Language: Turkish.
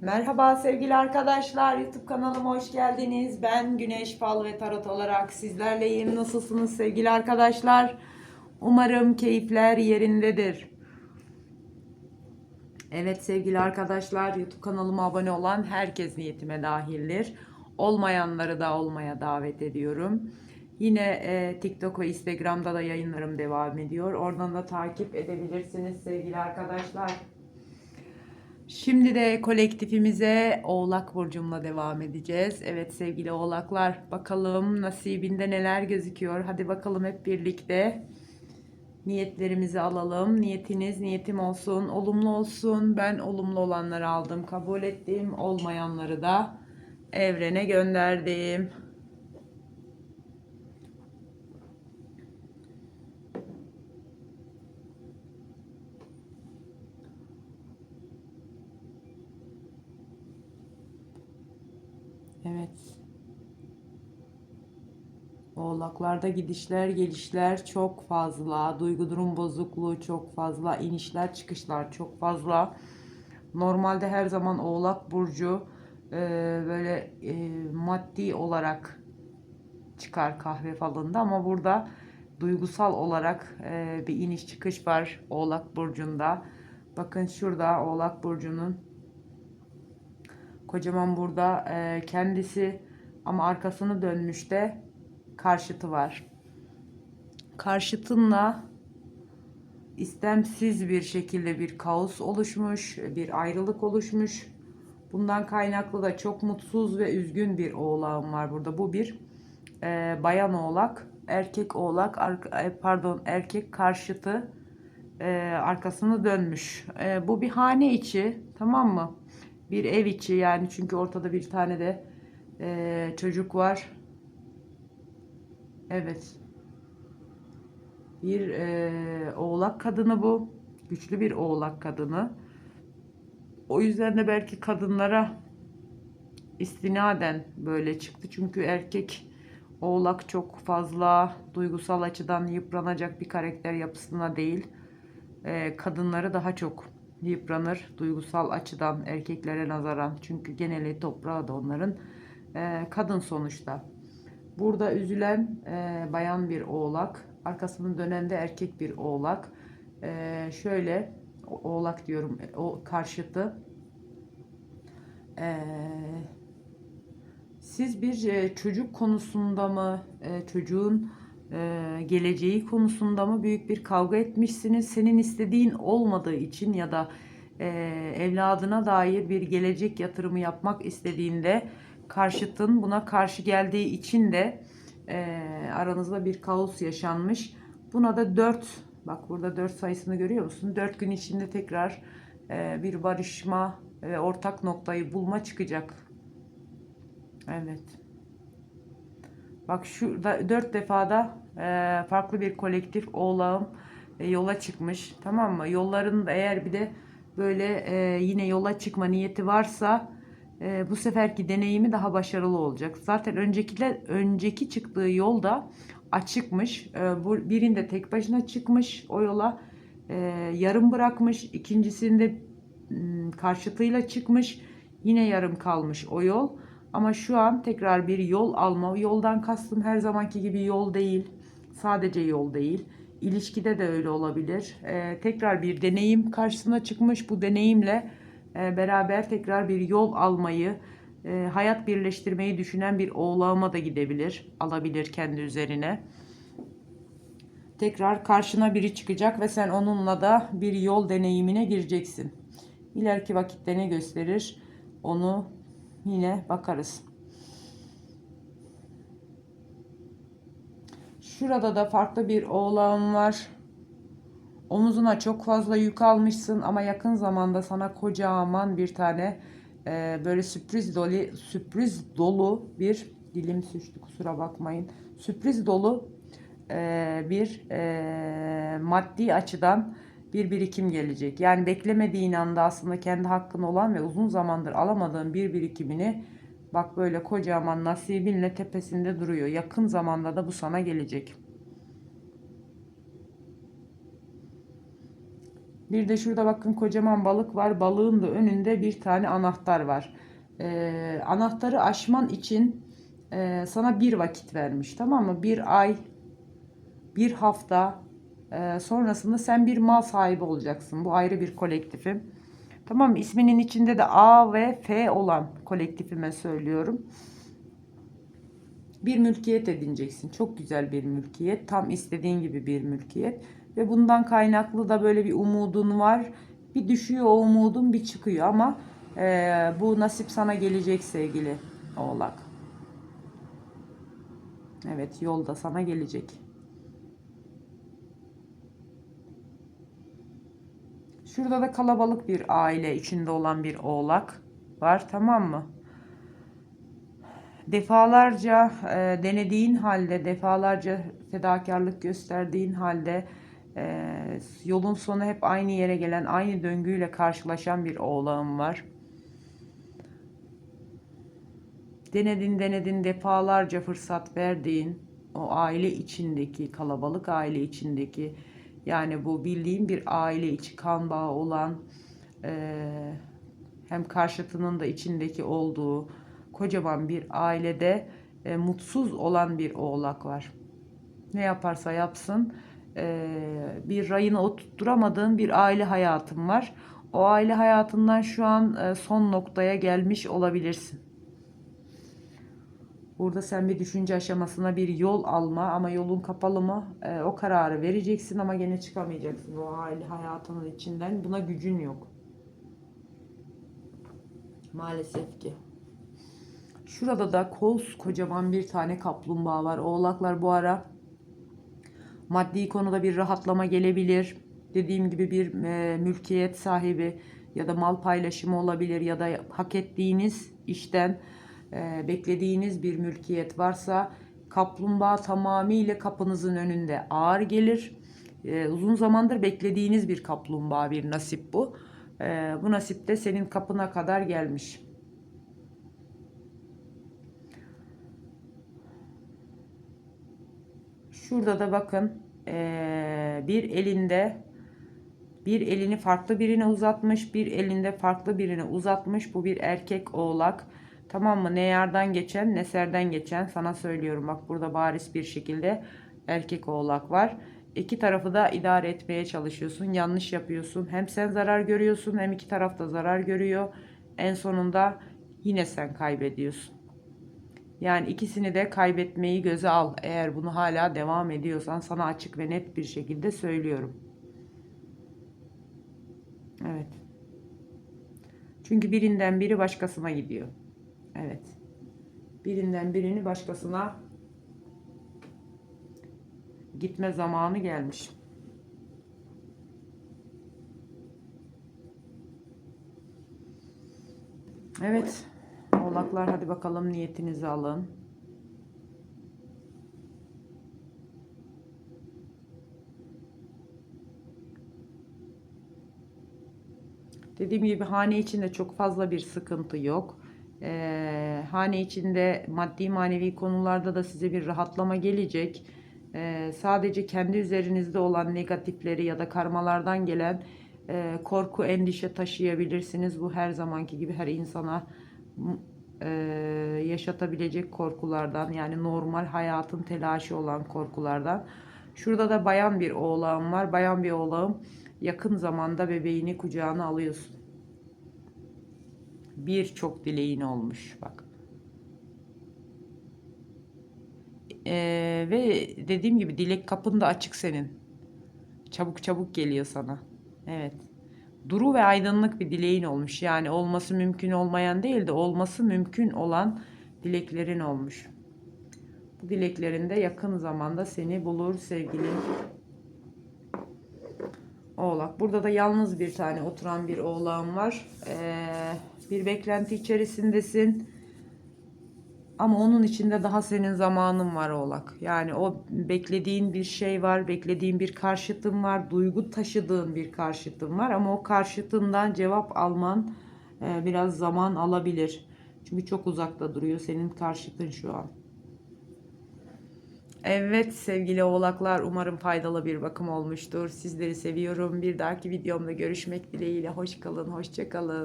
Merhaba sevgili arkadaşlar. YouTube kanalıma hoş geldiniz. Ben Güneş Fal ve Tarot olarak sizlerleyim. Nasılsınız sevgili arkadaşlar? Umarım keyifler yerindedir. Evet sevgili arkadaşlar YouTube kanalıma abone olan herkes niyetime dahildir. Olmayanları da olmaya davet ediyorum. Yine e, TikTok ve Instagram'da da yayınlarım devam ediyor. Oradan da takip edebilirsiniz sevgili arkadaşlar. Şimdi de kolektifimize Oğlak Burcu'mla devam edeceğiz. Evet sevgili Oğlaklar bakalım nasibinde neler gözüküyor. Hadi bakalım hep birlikte niyetlerimizi alalım. Niyetiniz niyetim olsun, olumlu olsun. Ben olumlu olanları aldım, kabul ettim. Olmayanları da evrene gönderdim. Evet. Oğlaklarda gidişler gelişler çok fazla. Duygu durum bozukluğu çok fazla. inişler çıkışlar çok fazla. Normalde her zaman Oğlak Burcu e, böyle e, maddi olarak çıkar kahve falında ama burada duygusal olarak e, bir iniş çıkış var Oğlak Burcu'nda. Bakın şurada Oğlak Burcu'nun kocaman burada e, kendisi ama arkasını dönmüş de karşıtı var. Karşıtınla istemsiz bir şekilde bir kaos oluşmuş, bir ayrılık oluşmuş. Bundan kaynaklı da çok mutsuz ve üzgün bir oğlağım var burada. Bu bir e, bayan oğlak, erkek oğlak, ar- e, pardon erkek karşıtı e, arkasını dönmüş. E, bu bir hane içi, tamam mı? Bir ev içi yani çünkü ortada bir tane de e, çocuk var. Evet. Bir e, oğlak kadını bu. Güçlü bir oğlak kadını. O yüzden de belki kadınlara istinaden böyle çıktı. Çünkü erkek oğlak çok fazla duygusal açıdan yıpranacak bir karakter yapısına değil. E, kadınları daha çok yıpranır duygusal açıdan erkeklere nazaran. Çünkü geneli toprağı da onların e, kadın sonuçta. Burada üzülen e, bayan bir oğlak, arkasını dönen de erkek bir oğlak. E, şöyle oğlak diyorum, o karşıtı. E, siz bir e, çocuk konusunda mı, e, çocuğun e, geleceği konusunda mı büyük bir kavga etmişsiniz? Senin istediğin olmadığı için ya da e, evladına dair bir gelecek yatırımı yapmak istediğinde karşıtın buna karşı geldiği için de e, aranızda bir kaos yaşanmış. Buna da 4 bak burada 4 sayısını görüyor musun? 4 gün içinde tekrar e, bir barışma ve ortak noktayı bulma çıkacak. Evet. Bak şurada 4 defada e, farklı bir kolektif oğlağım e, yola çıkmış. Tamam mı? Yolların da eğer bir de böyle e, yine yola çıkma niyeti varsa e, bu seferki deneyimi daha başarılı olacak. Zaten öncekiler önceki çıktığı yolda açıkmış. E, bu birinde tek başına çıkmış o yola e, yarım bırakmış. İkincisinde karşıtıyla çıkmış. Yine yarım kalmış o yol. Ama şu an tekrar bir yol alma. Yoldan kastım her zamanki gibi yol değil. Sadece yol değil. İlişkide de öyle olabilir. E, tekrar bir deneyim karşısına çıkmış. Bu deneyimle e, beraber tekrar bir yol almayı, e, hayat birleştirmeyi düşünen bir oğlağıma da gidebilir, alabilir kendi üzerine. Tekrar karşına biri çıkacak ve sen onunla da bir yol deneyimine gireceksin. İleriki vakitte ne gösterir onu yine bakarız. Şurada da farklı bir oğlağım var. Omuzuna çok fazla yük almışsın ama yakın zamanda sana kocaman bir tane e, böyle sürpriz dolu sürpriz dolu bir dilim suçtu kusura bakmayın. Sürpriz dolu e, bir e, maddi açıdan bir birikim gelecek. Yani beklemediğin anda aslında kendi hakkın olan ve uzun zamandır alamadığın bir birikimini bak böyle kocaman nasibinle tepesinde duruyor. Yakın zamanda da bu sana gelecek. Bir de şurada bakın kocaman balık var. Balığın da önünde bir tane anahtar var. Ee, anahtarı açman için e, sana bir vakit vermiş. Tamam mı? Bir ay, bir hafta e, sonrasında sen bir mal sahibi olacaksın. Bu ayrı bir kolektifim. Tamam mı? İsminin içinde de A ve F olan kolektifime söylüyorum. Bir mülkiyet edineceksin. Çok güzel bir mülkiyet. Tam istediğin gibi bir mülkiyet. Ve bundan kaynaklı da böyle bir umudun var. Bir düşüyor o umudun bir çıkıyor ama e, bu nasip sana gelecek sevgili oğlak. Evet yolda sana gelecek. Şurada da kalabalık bir aile içinde olan bir oğlak var tamam mı? Defalarca e, denediğin halde, defalarca fedakarlık gösterdiğin halde e, yolun sonu hep aynı yere gelen, aynı döngüyle karşılaşan bir oğlağım var. Denedin denedin defalarca fırsat verdiğin o aile içindeki kalabalık aile içindeki yani bu bildiğim bir aile içi kan bağı olan e, hem karşıtının da içindeki olduğu kocaman bir ailede e, mutsuz olan bir oğlak var. Ne yaparsa yapsın e, bir rayına oturtturamadığın bir aile hayatın var. O aile hayatından şu an e, son noktaya gelmiş olabilirsin. Burada sen bir düşünce aşamasına bir yol alma ama yolun kapalı mı e, o kararı vereceksin ama gene çıkamayacaksın o aile hayatının içinden. Buna gücün yok. Maalesef ki. Şurada da koz kocaman bir tane kaplumbağa var. Oğlaklar bu ara maddi konuda bir rahatlama gelebilir. Dediğim gibi bir e, mülkiyet sahibi ya da mal paylaşımı olabilir ya da hak ettiğiniz işten e, beklediğiniz bir mülkiyet varsa kaplumbağa tamamıyla kapınızın önünde ağır gelir. E, uzun zamandır beklediğiniz bir kaplumbağa bir nasip bu. E, bu nasip de senin kapına kadar gelmiş. Şurada da bakın bir elinde bir elini farklı birine uzatmış, bir elinde farklı birine uzatmış. Bu bir erkek oğlak. Tamam mı? Ne yerden geçen ne serden geçen sana söylüyorum. Bak burada bariz bir şekilde erkek oğlak var. İki tarafı da idare etmeye çalışıyorsun. Yanlış yapıyorsun. Hem sen zarar görüyorsun hem iki taraf da zarar görüyor. En sonunda yine sen kaybediyorsun. Yani ikisini de kaybetmeyi göze al. Eğer bunu hala devam ediyorsan sana açık ve net bir şekilde söylüyorum. Evet. Çünkü birinden biri başkasına gidiyor. Evet. Birinden birini başkasına gitme zamanı gelmiş. Evet. Oğlaklar hadi bakalım niyetinizi alın. Dediğim gibi hane içinde çok fazla bir sıkıntı yok. Ee, hane içinde maddi manevi konularda da size bir rahatlama gelecek. Ee, sadece kendi üzerinizde olan negatifleri ya da karmalardan gelen e, korku, endişe taşıyabilirsiniz. Bu her zamanki gibi her insana e, yaşatabilecek korkulardan yani normal hayatın telaşı olan korkulardan. Şurada da bayan bir oğlağım var. Bayan bir oğlağım yakın zamanda bebeğini kucağına alıyorsun. Birçok dileğin olmuş bak. Ee, ve dediğim gibi dilek kapın da açık senin. Çabuk çabuk geliyor sana. Evet. Duru ve aydınlık bir dileğin olmuş. Yani olması mümkün olmayan değil de olması mümkün olan dileklerin olmuş. Bu dileklerinde yakın zamanda seni bulur sevgili Oğlak. Burada da yalnız bir tane oturan bir oğlağım var. Ee, bir beklenti içerisindesin. Ama onun içinde daha senin zamanın var oğlak. Yani o beklediğin bir şey var, beklediğin bir karşıtın var, duygu taşıdığın bir karşıtın var. Ama o karşıtından cevap alman e, biraz zaman alabilir. Çünkü çok uzakta duruyor senin karşıtın şu an. Evet sevgili oğlaklar umarım faydalı bir bakım olmuştur. Sizleri seviyorum. Bir dahaki videomda görüşmek dileğiyle. Hoş kalın, hoşça kalın.